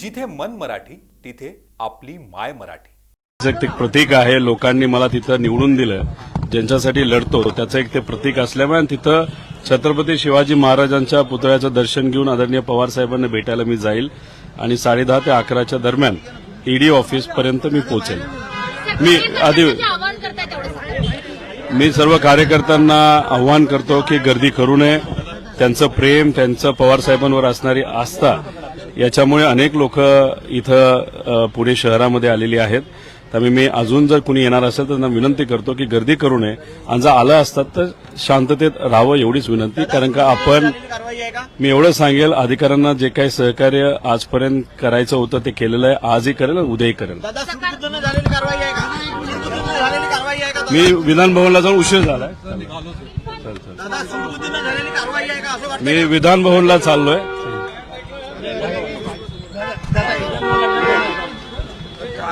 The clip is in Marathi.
जिथे मन मराठी तिथे आपली माय मराठी. एक ते प्रतीक आहे लोकांनी मला तिथं निवडून दिलं. ज्यांच्यासाठी लढतो त्याचं एक ते प्रतीक असल्यामुळे आणि तिथं छत्रपती शिवाजी महाराजांच्या पुतळ्याचं दर्शन घेऊन आदरणीय पवार साहेबांना भेटायला मी जाईल आणि साडेदहा ते अकराच्या दरम्यान ईडी ऑफिस पर्यंत मी पोहोचेल. मी आधी आवाहन करताय तेवढं सांगा. मी सर्व कार्यकर्त्यांना आव्हान करतो की गर्दी करू नये. त्यांचं प्रेम त्यांचं पवार साहेबांवर असणारी आस्था याच्यामुळे अनेक लोक इथं पुणे शहरामध्ये आलेली आहेत. त्यामुळे मी अजून जर कुणी येणार असेल तर त्यांना विनंती करतो की गर्दी करू नये. आणि जर आलं असतात तर शांततेत राहावं एवढीच विनंती कारण का आपण मी एवढं सांगेल अधिकाऱ्यांना जे काही सहकार्य आजपर्यंत करायचं होतं ते केलेलं आहे. आजही करेल उद्याही करेल. मी विधान भवनला जाऊन उशीर झालाय. मी विधान भवनला चाललोय.